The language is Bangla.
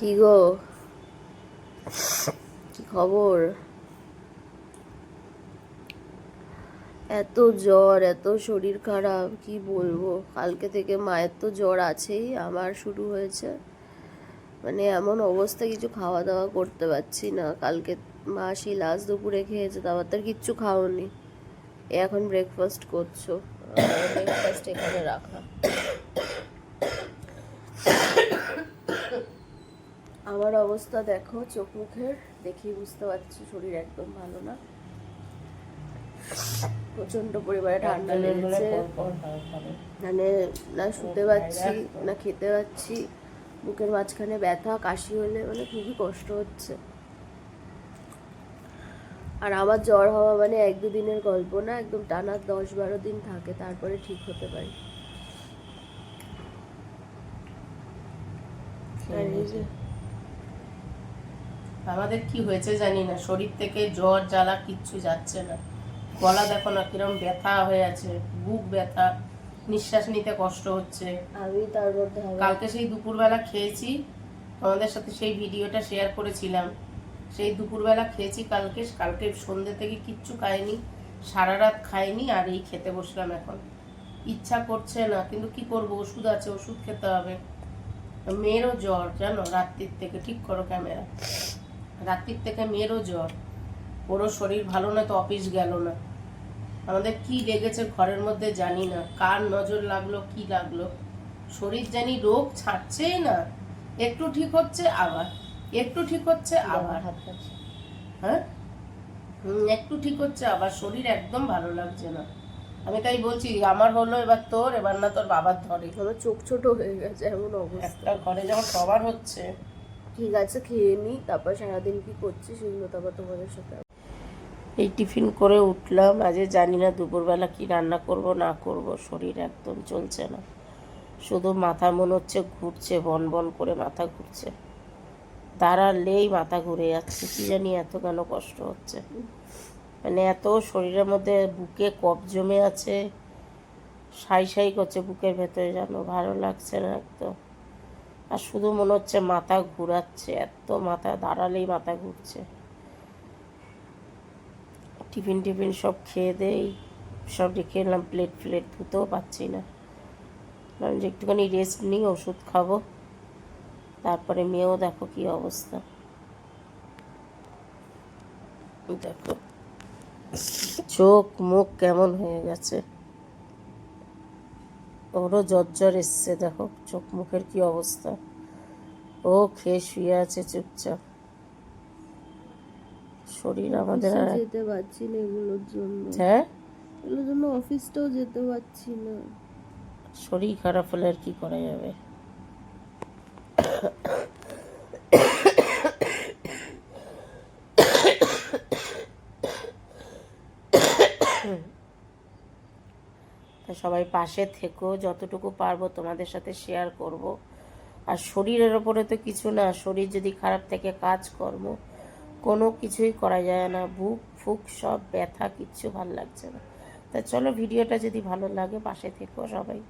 কি গো? কি খবর? এত জ্বর, এত শরীর খারাপ, কি বলব? কালকে থেকে মায়ের তো জ্বর আছেই আমার শুরু হয়েছে। মানে এমন অবস্থা, কিছু খাওয়া দাওয়া করতে পারছি না। কালকে মা সেই লাস্ট দুপুরে খেয়েছে তারপর তার কিচ্ছু খাওনি। এখন ব্রেকফাস্ট করছ। ব্রেকফাস্ট এখানে রাখা। আমার অবস্থা দেখো চোখ মুখের দেখি বুঝতে পারছি শরীর একদম ভালো না। প্রচণ্ড পরিমাণে ঠান্ডা লেগেছে। মানে না শুতে পারছি না খেতে পারছি বুকের মাঝখানে ব্যথা কাশি হলে মানে খুবই কষ্ট হচ্ছে। আর আমার জ্বর হওয়া মানে এক দুদিনের গল্প না একদম টানা দশ বারো দিন থাকে তারপরে ঠিক হতে পারি। আর এই যে আমাদের কি হয়েছে জানি না। শরীর থেকে জ্বর জ্বালা কিচ্ছু যাচ্ছে না। গলা দেখো না কিরম ব্যথা হয়ে আছে বুক ব্যথা নিঃশ্বাস নিতে কষ্ট হচ্ছে। আমি তার মধ্যে কালকে সেই দুপুরবেলা খেয়েছি তোমাদের সাথে সেই ভিডিওটা শেয়ার করেছিলাম। সেই দুপুরবেলা খেয়েছি কালকে কালকে সন্ধ্যে থেকে কিচ্ছু খাইনি সারা রাত খাইনি আর এই খেতে বসলাম এখন। ইচ্ছা করছে না কিন্তু কি করব? ওষুধ আছে ওষুধ খেতে হবে। মেয়েরও জ্বর জানো রাত্রির থেকে ঠিক করো ক্যামেরা। রাত্রির থেকে মেয়েরও জ্বর। ওরও শরীর ভালো না তো অফিস গেল না। আমাদের কি লেগেছে ঘরের মধ্যে জানি না। কার নজর লাগল কি লাগল? শরীর জানি রোগ ছাড়ছেই না। একটু ঠিক হচ্ছে আবার একটু ঠিক হচ্ছে আবার। হাত কাছে। হ্যাঁ? একটু ঠিক হচ্ছে আবার। শরীর একদম ভালো লাগছে না। আমি তাই বলছি আমার হলো এবার তোর এবার না তোর বাবার ধরে। চোখ ছোট হয়ে গেছে এমন অবস্থা। ঘরে যখন সবার হচ্ছে ঠিক আছে, খেয়ে নি তারপর সারাদিন কি করছি সেগুলো তারপর তোমাদের সাথে এই টিফিন করে উঠলাম আজে জানি না দুপুরবেলা কি রান্না করব, না করব, শরীর একদম চলছে না। শুধু মাথা মনে হচ্ছে ঘুরছে, বন বন করে মাথা ঘুরছে। দাঁড়ালেই মাথা ঘুরে যাচ্ছে, কি জানি এত কেন কষ্ট হচ্ছে। মানে এত শরীরের মধ্যে বুকে কফ জমে আছে, সাই সাই করছে বুকের ভেতরে যেন ভালো লাগছে না একদম। আর শুধু মনে হচ্ছে মাথা ঘুরাচ্ছে, এত মাথা দাঁড়ালেই মাথা ঘুরছে। টিফিন টিফিন সব খেয়ে দেই, সব রেখে এলাম প্লেট ফ্লেট ধুতেও পাচ্ছি না। ভাবলাম যে একটুখানি রেস্ট নিই, ওষুধ খাব। তারপরে মেয়েও দেখো কি অবস্থা। দেখো, চোখ মুখ কেমন হয়ে গেছে। ওরও জ্বর এসছে দেখো চোখ মুখের কি অবস্থা। ও খেয়ে শুয়ে আছে চুপচাপ। শরীর আমাদের আর যেতে পারছি না এগুলোর জন্য। হ্যাঁ? এগুলোর জন্য অফিসটাও যেতে পারছি না। শরীর খারাপ হলে আর কি করা যাবে? তা সবাই পাশে থেকো, যতটুকু পারব তোমাদের সাথে শেয়ার করব। আর শরীরের ওপরে তো কিছু না, শরীর যদি খারাপ থেকে, কাজকর্ম, কোনো কিছুই করা যায় না। বুক ফুক সব ব্যথা, কিচ্ছু ভালো লাগছে না। তা চলো, ভিডিওটা যদি ভালো লাগে, পাশে থেকো সবাই।